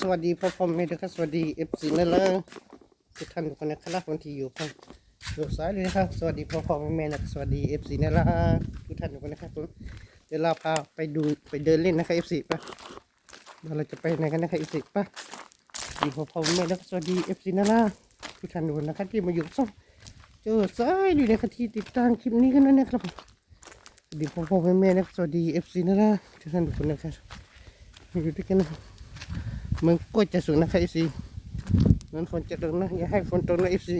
สวัสดีพ่อพ่อแม่ด้วยครับสวัสดีเอฟซีนั่นเลยทุกท่านทุกคนนะครับวันที่อยู่ครับดูซ้ายเลยนะครับ สวัสดีพ่อพ่อแม่แม่นะสวัสดีเอฟซีนั่นละทุกท่านทุกคนนะครับผมเดี๋ยวเราพาไปดูไปเดินเล่นนะครับเอฟซีป่ะเดี๋ยวเราจะไปไหนกันนะครับเอฟซีป่ะดีพ่อพ่อแม่นะครับสวัสดีเอฟซีนั่นละทุกท่านทุกคนนะครับที่มาอยู่ซ่องเจอซ้ายเลยนะครับที่ติดตามคลิปนี้กันด้วยนะครับดีพ่อพ่อแม่แม่นะสวัสดีเอฟซีนั่นละทุกท่านทุกคนนะครับอยู่ด้วยกันนะ มันก็จะสูงนะครับเอฟซีนั้นฝนจะตกนะอย่าให้ฝนตกนะเอฟซี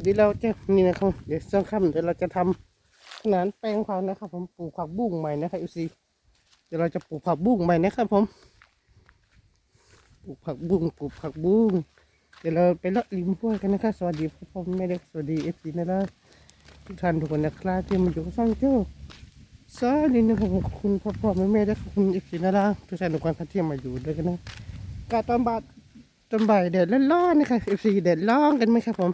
เดี๋ยวเราจะนี่นะครับ เดี๋ยวช่วงค่ำเดี๋ยวเราจะทำขนานแปลงผักนะครับ ผมปลูกผักบุ้งใหม่นะครับเอฟซีเดี๋ยวเราจะปลูกผักบุ้งใหม่นะครับ ผมปลูกผักบุ้งปลูกผักบุ้งเดี๋ยวเราไปเลาะริมห้วยกันนะครับสวัสดีพ่อพ่อแม่เด็กสวัสดีเอฟซีนะครับทุกท่านทุกคนนะครับที่มาอยู่กับช่องโจ้า สวัสดีนะครับขอบคุณพ่อพ่อแม่แม่และขอบคุณอีกทีนะล่ะทุกท่านทุกคนที่มาอยู่ด้วยกันนะกาตอนบ่ายตอนบ่ายแดดร้อนๆนะครับเอฟซีแดดร้อนกันไหมครับผม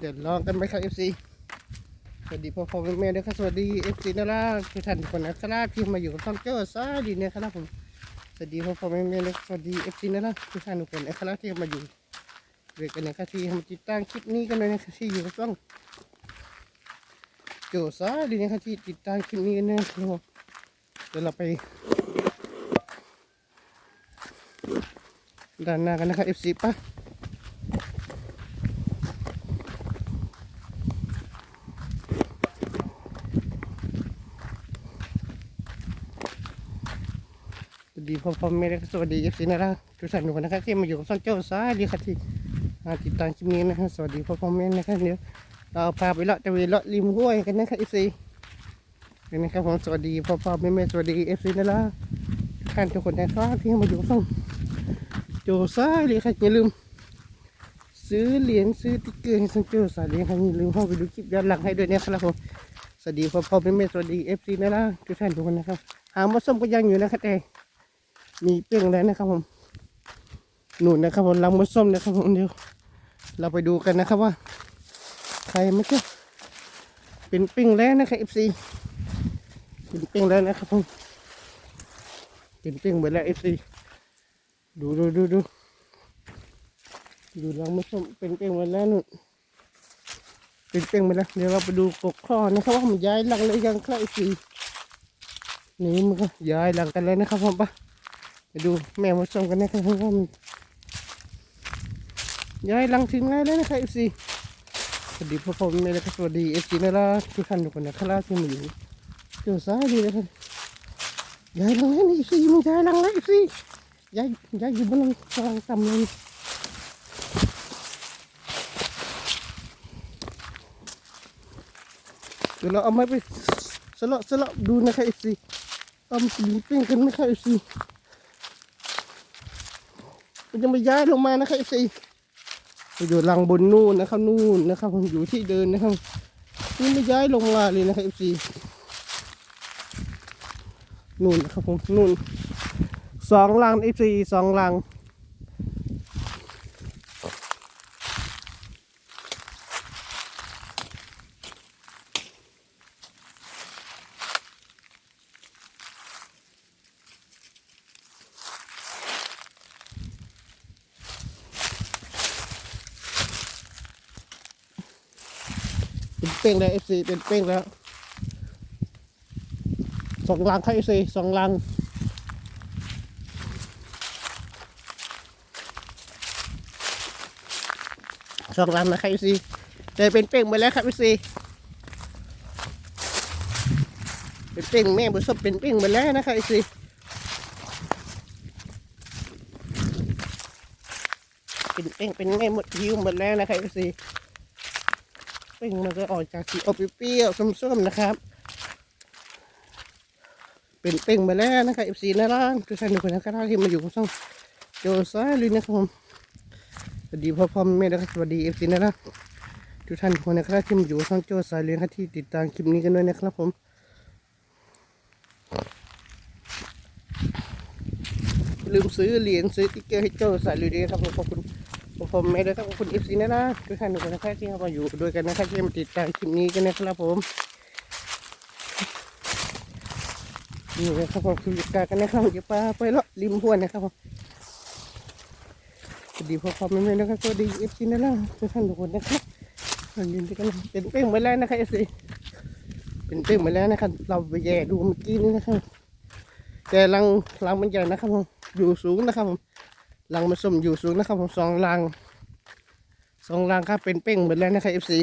แดดร้อนกันไหมครับเอฟซีสวัสดีพ่อพ่อแม่แม่ด้วยครับสวัสดีเอฟซีนะล่ะทุกท่านทุกคนนะครับที่มาอยู่กับช่องเจ้าสวัสดีนะครับผมสวัสดีพ่อพ่อแม่แม่และสวัสดีเอฟซีนะล่ะทุกท่านทุกคนนะครับที่มาอยู่ เรียกกันนะครับที่มาติดตั้งคลิปนี้กันเลยนะครับที่อยู่กับช่องโจซาดีนะครับที่ติดตั้งคลิปนี้กันนะครับเดี๋ยวเราไปด้านหน้ากันนะครับ FC ป่ะสวัสดีพ่อพ่อแม่และสวัสดี FC นะครับทุกท่านทุกคนนะครับที่มาอยู่กับช่องโจซาดีครับที่มา ติดตามคลิปนี้นะครับสวัสดีพ่อพ่อแม่นะครับเดี๋ยวเราพาไปเลาะตะเวนเลาะริมห้วยกันนะครับเอฟซีนี่นะครับผมสวัสดีพ่อพ่อแม่แม่สวัสดีเอฟซีนะล่ะท่านทุกคนนะครับที่มาอยู่ช่องโจซ่าเลยครับอย่าลืม ซื้อเหรียญซื้อติ๊กเกอร์ให้ช่องโจซ่าเลยครับอย่าลืมเข้าไปดูคลิปย้อนหลังให้ด้วยนะครับผมสวัสดีพ่อพ่อแม่แม่สวัสดีเอฟซีนะล่ะทุกท่านทุกคนนะครับหามาส้มก็ยังอยู่นะครับแต่มีเปรี้ยงแล้วนะครับผมหนุนนะครับผมลังมดส้มนะครับผมเดี๋ยว เราไปดูกันนะครับว่า ใครไม่ใช่เป็นปิ้งแล้วนะครับ FC เป็นปิ้งแล้วนะครับผมเป็นปิ้งหมดแล้ว FC ดูดูดูดูดูเราไม่ชมเป็นปิ้งหมดแล้วนู่นเป็นปิ้งหมดแล้วเดี๋ยวเราไปดูกกข้อนะครับว่ามันย้ายหลังเลยยังครับ FC นี่มันก็ย้ายหลังกันเลยนะครับผมปะไปดูแม่มาชมกันนะครับว่ามัน ย้ายลังถึงไงแล้วนะครับเอฟซีสวัสดีพ่อพ่อแม่และสวัสดีเอฟซีนะล่ะทุกท่านทุกคนนะครับที่มาอยู่เจ้าสายดีนะครับยายลังแล้วนี่เอฟซีมันยายลังแล้วเอฟซีย้ายย้ายอยู่บนลังกลางต่ำเลยเดี๋ยวเราเอาไม้ไปสละสละดูนะครับเอฟซีเอามาบินเป้งกันไหมครับเอฟซีมันจะมาย้ายลงมานะครับเอฟซี อยู่หลังบนนู่นนะครับนู่นนะครับผมอยู่ที่เดินนะครับนี่ไม่ย้ายลงมาเลยนะครับ FC นู่นนะครับผมนู่นสองลัง FC สองลัง เป็นเป้งแล้ว FC เป็นเป้งแล้วสองลังครับ FC สองลังสองลังนะครับ FC แต่เป็นเป้งหมดแล้วครับ FC เป็นเป้งแม่บุษบเป็นเป้งหมดแล้วนะครับ FC เป็นเป้งเป็นแม่หมดหิวหมดแล้วนะครับ FC เป้งมันก็ออกจากสีออกเปรี้ยวๆส้มๆนะครับ เป็นเป้งมาแล้วนะครับ FC นะล่างทุกท่านทุกคนนะครับที่มาอยู่กับช่องโจซ่าเลยนะครับผมสวัสดีพ่อพ่อแม่นะครับสวัสดี FC นะล่ะทุกท่านทุกคนนะครับที่มาอยู่กับช่องโจซ่าเลยนะครับที่ติดตามคลิปนี้กันด้วยนะครับผมลืมซื้อเหรียญซื้อติ๊กเกอร์ให้โจซ่าเลยด้วยครับผมขอบคุณ ผมไม่ได้ต้องขอบคุณเอฟซีนะนะทุกท่านทุกคนนะครับที่เข้ามาอยู่ด้วยกันนะครับที่มาติดตามคลิปนี้กันนะครับผมนี่นะครับผมคือกากันนะครับเดี๋ยวปลาไปละริมห้วยนะครับผมสวัสดีพ่อพ่อแม่แม่นะครับสวัสดีเอฟซีนั่นแหละทุกท่านทุกคนนะครับยืนด้วยกันเป็นเป้งไปแล้วนะครับเอฟซีเป็นเป้งไปแล้วนะครับเราไปแย่ดูเมื่อกี้นี้นะครับแต่รังรังมันใหญ่นะครับผมอยู่สูงนะครับผม รังมันส้มอยู่สูงนะครับ ผมสองรังสองรังครับเป็นเป้งหมดแล้วนะครับเอฟซี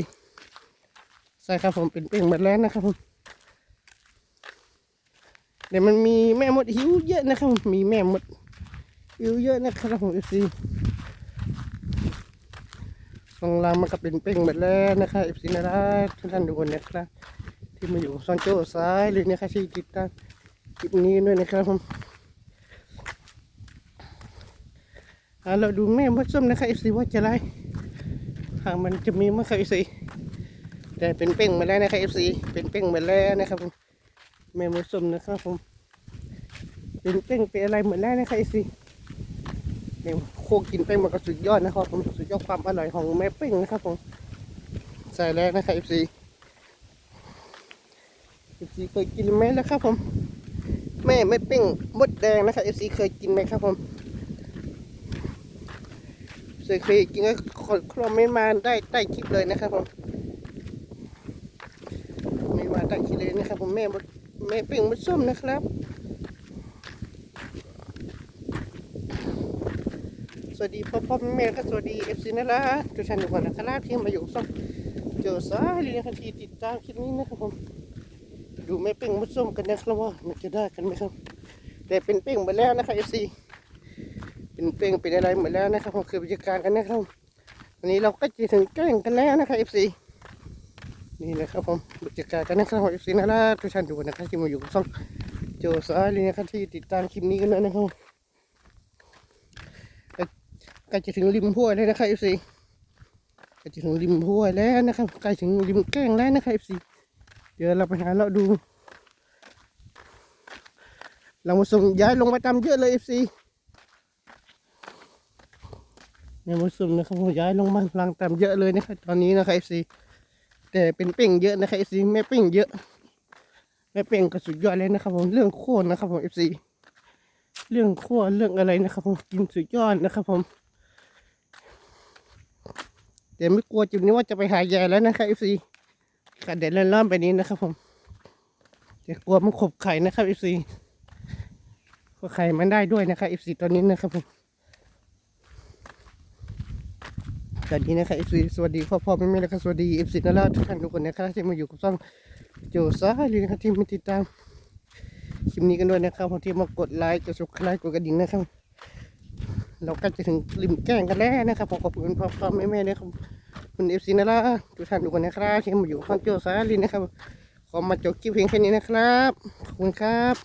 ใช่ครับผมเป็นเป้งหมดแล้วนะครับผมเดี๋ยวมันมีแม่มดหิวเยอะนะครับผมมีแม่มดหิวเยอะนะครับผมเอฟซีสองรังมันก็เป็นเป้งหมดแล้วนะครับเอฟซีนะครับทุกท่านทุกคนนะครับที่มาอยู่ซอนโจ้ซ้ายเลยนะครับที่ติดตามคลิปนี้ด้วยนะครับผมอ่า เราดูแม่มดส้มนะครับเอฟซีว่าจะไรหางมันจะมีมั้งครับเอฟซีแต่เป็นเป้งมาแล้วนะครับเอฟซีเป็นเป้งมาแล้วนะครับผมแม่มดส้มนะครับผมเป็นเป้งเป็นอะไรเหมือนแล้วนะครับเอฟซีเนี่ยโคกินเป้งมันก็สุดยอดนะครับผมสุดยอดความอร่อยของแม่เป้งนะครับผมใส่แล้วนะครับเอฟซีเอฟซีเคยกินไหมแล้วครับผมแม่ไม่เป้งมดแดงนะครับเอฟซีเคยกินไหมครับผม เคยเคยกินก็คอมเมนต์มาได้ใต้คลิปเลยนะครับผมไม่มาใต้คลิปเลยนะครับผมแม่มแม่ปิ้งมดส้มนะครับ สวัสดีพ่อพ่อแม่ครับสวัสดีเอฟซีนะล่ะทุกท่านทุกคนนะครับที่มาอยู่ส้มเจอสายเลยนะครับที่ติดตามคลิปนี้นะครับผมดูแม่เป้งมดส้มกันนะครับว่ามันจะได้กันไหมครับ แต่เป็นเป้งหมดแล้วนะครับเอฟซี เป็นเป้งเป็นอะไรหมดแล้วนะครับผมคือบรรยากาศกันนะครับวันนี้เราก็จะถึงแกล้งกันแล้วนะครับเอฟซีนี่นะครับผมบรรยากาศกันนะครับเอฟซีนะล่ะทุกท่านดูนะครับที่มาอยู่กับช่องโจสายเลยนะครับที่ติดตามคลิปนี้กันด้วยนะครับใกล้จะถึงริมห้วยแล้วนะครับเอฟซีใกล้จะถึงริมห้วยแล้วนะครับใกล้ถึงริมแกล้งแล้วนะครับเอฟซีเดี๋ยวเราไปหาเราดูเรามาส่งย้ายลงมาตามเยอะเลยเอฟซี เนี่ยมาส่งนะครับผมย้ายลงมาลังตามเยอะเลยนะครับตอนนี้นะครับเอฟซีแต่เป็นเป่งเยอะนะครับเอฟซีแม่เป่งเยอะแม่เป่งก็สุดยอดเลยนะครับผมเรื่องโค่นนะครับผมเอฟซีเรื่องโค่นเรื่องอะไรนะครับผมกินสุดยอดนะครับผมแต่ไม่กลัวจุดนี้ว่าจะไปหาแย่แล้วนะครับเอฟซีกระเด็นเล่อนๆไปนี้นะครับผมจะกลัวมันขบไข่นะครับเอีซีขบไข่มันได้ด้วยนะครับเอีซีตอนนี้นะครับผม สวัสดีนะครับอีซีสวัสดีพ่อพ่อแม่แม่นะครับสวัสดีอีซีนั่นแหละทุกท่านทุกคนนะครับที่มาอยู่กับช่องโจซ่าเลยนะครับที่มาติดตามคลิปนี้กันด้วยนะครับที่มากดไลค์กดซับสไครต์กดกระดิ่งนะครับ เรากล้จะถึงริมแก้งกันแล้วนะครับผมขอบคุณพ่อพ่อแม่แม่นะครับคุณเอฟซีนะล่ะทุกท่านทุกคนนะครับที่มาอยู่ข้างโจซาลินนะครับขอมาจบคลิปเพียงแค่นี้นะครับขอบคุณครับ